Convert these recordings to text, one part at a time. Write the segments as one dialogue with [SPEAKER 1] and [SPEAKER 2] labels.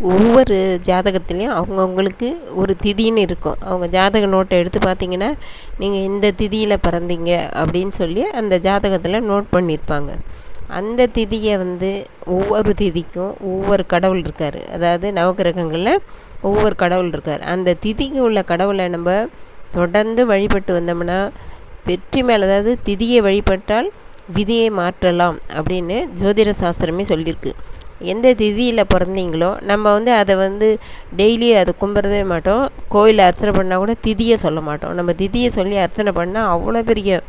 [SPEAKER 1] ஒவ்வொரு ஜாதகத்துலேயும் அவங்கவுங்களுக்கு ஒரு திதின்னு இருக்கும். அவங்க ஜாதக நோட்டை எடுத்து பார்த்தீங்கன்னா நீங்கள் இந்த திதியில் பிறந்தீங்க அப்படின்னு சொல்லி அந்த ஜாதகத்தில் நோட் பண்ணியிருப்பாங்க. அந்த திதியை வந்து ஒவ்வொரு திதிக்கும் ஒவ்வொரு கடவுள் இருக்கார். அதாவது நவகிரகங்களில் ஒவ்வொரு கடவுள் இருக்கார். அந்த திதிக்கு உள்ள கடவுளை நம்ம தொடர்ந்து வழிபட்டு வந்தோம்னா வெற்றி மேலே அதாவது திதியை வழிபட்டால் விதியை மாற்றலாம் அப்படின்னு ஜோதிட சாஸ்திரமே சொல்லியிருக்கு. எந்த திதியில் பிறந்தீங்களோ நம்ம வந்து அதை வந்து டெய்லி அதை கும்பிட்றதே மாட்டோம். கோயிலில் அர்ச்சனை பண்ணால் கூட திதியை சொல்ல மாட்டோம். நம்ம திதியை சொல்லி அர்ச்சனை பண்ணால் அவ்வளோ பெரிய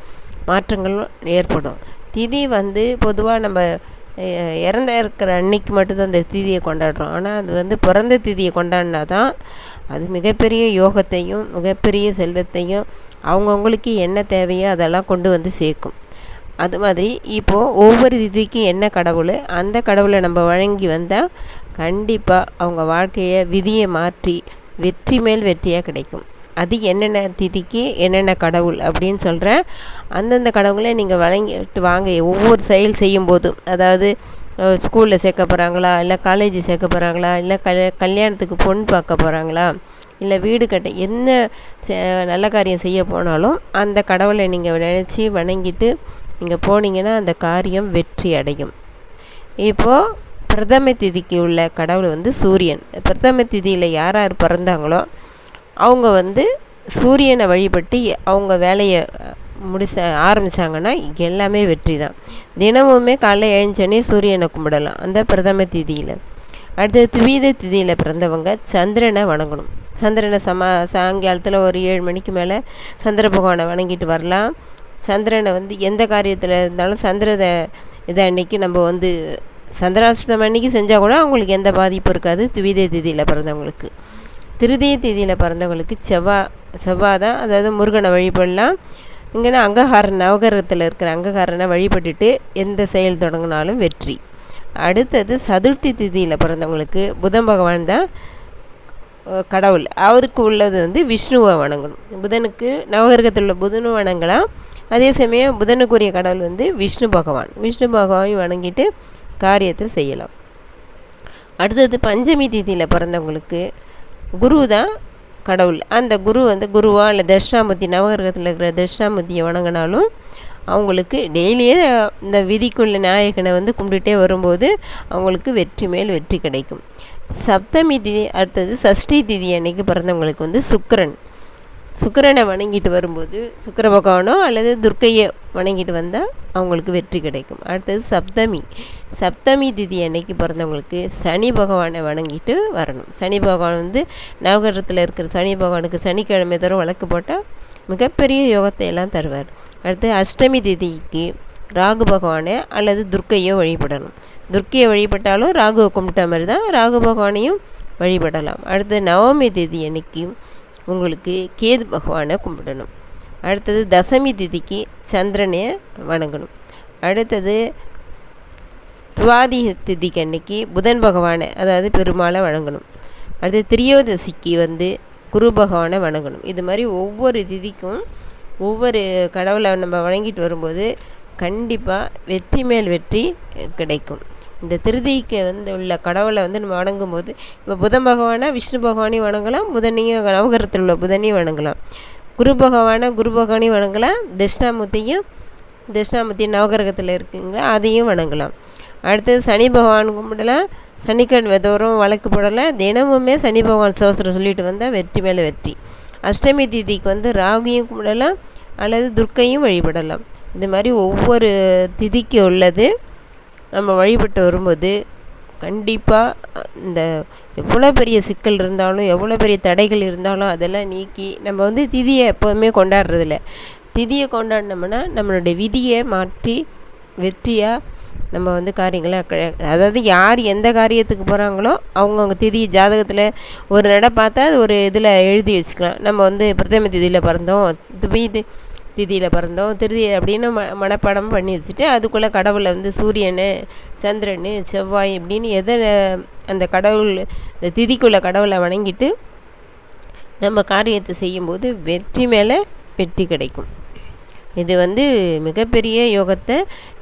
[SPEAKER 1] மாற்றங்கள் ஏற்படும். திதி வந்து பொதுவாக நம்ம இறந்த இருக்கிற அன்னைக்கு மட்டும்தான் அந்த திதியை கொண்டாடுறோம். ஆனால் அது வந்து பிறந்த திதியை கொண்டாடினா தான் அது மிகப்பெரிய யோகத்தையும் மிகப்பெரிய செல்வத்தையும் அவங்கவுங்களுக்கு என்ன தேவையோ அதெல்லாம் கொண்டு வந்து சேர்க்கும். அது மாதிரி இப்போது ஒவ்வொரு திதிக்கு என்ன கடவுள் அந்த கடவுளை நம்ம வழங்கி வந்தால் கண்டிப்பாக அவங்க வாழ்க்கையை விதியை மாற்றி வெற்றி மேல் வெற்றியாக கிடைக்கும். அது என்னென்ன திதிக்கு என்னென்ன கடவுள் அப்படின்னு சொல்கிறேன் அந்தந்த கடவுளை நீங்கள் வழங்கிட்டு வாங்க. ஒவ்வொரு செயல் செய்யும் போதும் அதாவது ஸ்கூலில் சேர்க்க போகிறாங்களா இல்லை காலேஜ் சேர்க்க போகிறாங்களா இல்லை கல் கல்யாணத்துக்கு பொண்ணு பார்க்க போகிறாங்களா இல்லை வீடு கட்ட என்ன நல்ல காரியம் செய்ய போனாலும் அந்த கடவுளை நீங்கள் நினச்சி வணங்கிட்டு நீங்கள் போனீங்கன்னா அந்த காரியம் வெற்றி அடையும். இப்போது பிரதம திதிக்கு உள்ள கடவுள் வந்து சூரியன். பிரதம திதியில் யார் யார் பிறந்தாங்களோ அவங்க வந்து சூரியனை வழிபட்டு அவங்க வேலையை முடிச்ச ஆரம்பித்தாங்கன்னா எல்லாமே வெற்றி தான் தினமுமே காலைல எழுந்தோடனே சூரியனை கும்பிடலாம். அந்த பிரதம திதியில். அடுத்தது துவீத திதியில் பிறந்தவங்க சந்திரனை வணங்கணும். சந்திரனை சமா சாயங்காலத்தில் ஒரு ஏழு மணிக்கு மேலே சந்திர பகவானை வணங்கிட்டு வரலாம். சந்திரனை வந்து எந்த காரியத்தில் இருந்தாலும் சந்திரத இதை அன்னைக்கு நம்ம வந்து சந்திராசிரமம் அன்னைக்கு செஞ்சால் கூட அவங்களுக்கு எந்த பாதிப்பும் இருக்காது. துவிதய திதியில் பிறந்தவங்களுக்கு. திருதய திதியில் பிறந்தவங்களுக்கு செவ்வாய் செவ்வாய் தான் அதாவது முருகனை வழிபடலாம். இங்கேனா அங்ககாரன் நவகரத்தில் இருக்கிற அங்ககாரனை வழிபட்டுட்டு எந்த செயல் தொடங்கினாலும் வெற்றி. அடுத்தது சதுர்த்தி திதியில் பிறந்தவங்களுக்கு புதன் பகவான் தான் கடவுள். அவருக்கு உள்ளது வந்து விஷ்ணுவை வணங்கணும். புதனுக்கு நவகிரகத்தில் உள்ள புதனும் வணங்கலாம். அதே சமயம் புதனுக்குரிய கடவுள் வந்து விஷ்ணு பகவான். விஷ்ணு பகவானையும் வணங்கிட்டு காரியத்தை செய்யலாம். அடுத்தது பஞ்சமி தீதியில் பிறந்தவங்களுக்கு குரு தான் கடவுள். அந்த குரு வந்து குருவா இல்லை தட்சிணாமூர்த்தி நவகிரகத்தில் இருக்கிற தட்சிணாமூர்த்தியை வணங்கினாலும் அவங்களுக்கு டெய்லியே இந்த விதிக்குள்ள நாயகனை வந்து கும்பிட்டுட்டே வரும்போது அவங்களுக்கு வெற்றி மேல் வெற்றி கிடைக்கும். சப்தமி திதி அடுத்தது சஷ்டி திதி அன்னைக்கு பிறந்தவங்களுக்கு வந்து சுக்கரன். சுக்கரனை வணங்கிட்டு வரும்போது சுக்கர பகவானோ அல்லது துர்க்கையை வணங்கிட்டு வந்தால் அவங்களுக்கு வெற்றி கிடைக்கும். அடுத்தது சப்தமி. சப்தமி திதி அன்னைக்கு பிறந்தவங்களுக்கு சனி பகவானை வணங்கிட்டு வரணும். சனி பகவான் வந்து நவகிரகத்தில் இருக்கிற சனி பகவானுக்கு சனிக்கிழமை தரும் வழக்கு போட்டால் மிகப்பெரிய யோகத்தை எல்லாம் தருவார். அடுத்து அஷ்டமி திதிக்கு ராகு பகவானை அல்லது துர்க்கையோ வழிபடணும். துர்க்கையை வழிபட்டாலும் ராகுவை கும்பிட்ட மாதிரி தான் ராகு பகவானையும் வழிபடலாம். அடுத்து நவமி திதி அன்னைக்கு உங்களுக்கு கேது பகவானை கும்பிடணும். அடுத்தது தசமி திதிக்கு சந்திரனை வணங்கணும். அடுத்தது துவாதி திதிக்கு அன்னைக்கு புதன் பகவானை அதாவது பெருமாளை வணங்கணும். அடுத்து திரியோதசிக்கு வந்து குரு பகவானை வணங்கணும். இது மாதிரி ஒவ்வொரு திதிக்கும் ஒவ்வொரு கடவுளை நம்ம வணங்கிட்டு வரும்போது கண்டிப்பாக வெற்றி மேல் வெற்றி கிடைக்கும். இந்த திருதிக்கு வந்து உள்ள கடவுளை வந்து நம்ம வணங்கும் போது இப்போ புதன் பகவானை விஷ்ணு பகவானையும் வணங்கலாம் புதனையும் நவகரத்தில் உள்ள புதனையும் வணங்கலாம். குரு பகவானை குரு பகவானையும் வணங்கலாம் தட்சிணாமூர்த்தியும் தட்சிணாமூர்த்தி நவகிரகத்தில் இருக்குங்களா அதையும் வணங்கலாம். அடுத்தது சனி பகவான் கும்பிடலாம் சனிக்கிழமை தோறும் வழக்கு போடலாம் தினமுமே சனி பகவான் சோசரம் சொல்லிட்டு வந்தால் வெற்றி மேலே வெற்றி. அஷ்டமி திதிக்கு வந்து ராகியும் கும்பிடலாம் அல்லது துர்க்கையும் வழிபடலாம். இது மாதிரி ஒவ்வொரு திதிக்கு உள்ளது. நம்ம வழிபட்டு வரும்போது கண்டிப்பாக இந்த எவ்வளோ பெரிய சிக்கல் இருந்தாலும் எவ்வளோ பெரிய தடைகள் இருந்தாலும் அதெல்லாம் நீக்கி நம்ம வந்து திதியை எப்போதுமே கொண்டாடுறதில்ல. திதியை கொண்டாடினோம்னா நம்மளுடைய விதியை மாற்றி வெற்றியாக நம்ம வந்து காரியங்களை அதாவது யார் எந்த காரியத்துக்கு போகிறாங்களோ அவங்கவுங்க திதி ஜாதகத்தில் ஒரு நட பார்த்தா அது ஒரு இதில் எழுதி வச்சுக்கலாம். நம்ம வந்து பிரதம திதியில் பிறந்தோம். இது திதியில் பிறந்தோம். திருதி அப்படின்னு ம மனப்பாடம் பண்ணி வச்சுட்டு அதுக்குள்ளே கடவுளை வந்து சூரியன் சந்திரன் செவ்வாய் இப்படின்னு எதை அந்த கடவுள் இந்த திதிக்குள்ள கடவுளை வணங்கிட்டு நம்ம காரியத்தை செய்யும்போது வெற்றி மேலே வெற்றி கிடைக்கும். இது வந்து மிகப்பெரிய யோகத்தை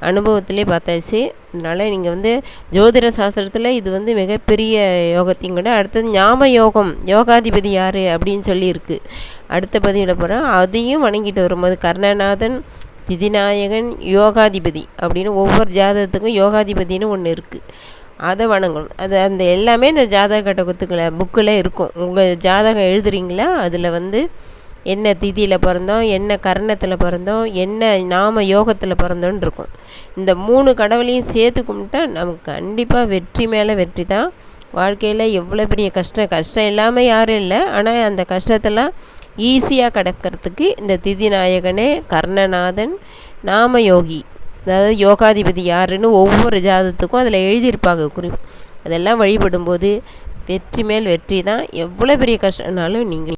[SPEAKER 1] அனுபவத்திலே பார்த்தாச்சு. அதனால் நீங்கள் வந்து ஜோதிட சாஸ்திரத்தில் இது வந்து மிகப்பெரிய யோகத்தையும் கூட அடுத்தது ஞாம யோகம் யோகாதிபதி யார் அப்படின்னு சொல்லியிருக்கு. அடுத்த பதிவில் போகிறேன் அதையும் வணங்கிட்டு வரும்போது கர்ணநாதன் திதிநாயகன் யோகாதிபதி அப்படின்னு ஒவ்வொரு ஜாதகத்துக்கும் யோகாதிபதினு ஒன்று இருக்குது அதை வணங்கணும். அது அந்த எல்லாமே இந்த ஜாதக கட்டகத்துக்களை புக்கில் இருக்கும். உங்கள் ஜாதகம் எழுதுறீங்களா? அதில் வந்து என்ன திதியில் பிறந்தோம் என்ன கர்ணத்தில் பிறந்தோம் என்ன நாம யோகத்தில் பிறந்தோன்னு இருக்கும் இந்த மூணு கடவுளையும் சேர்த்து கும்பிட்டா நமக்கு கண்டிப்பாக வெற்றி மேலே வெற்றி தான். வாழ்க்கையில் எவ்வளோ பெரிய கஷ்டம் கஷ்டம் இல்லாமல் யாரும் இல்லை. ஆனால் அந்த கஷ்டத்தெல்லாம் ஈஸியாக கடக்கிறதுக்கு இந்த திதி நாயகனே கர்ணநாதன் நாம யோகி. அதாவது யோகாதிபதி யாருன்னு ஒவ்வொரு ஜாதத்துக்கும் அதில் எழுதியிருப்பாங்க குறி. அதெல்லாம் வழிபடும்போது வெற்றி மேல் வெற்றி தான். எவ்வளோ பெரிய கஷ்டம்னாலும் நீங்கள்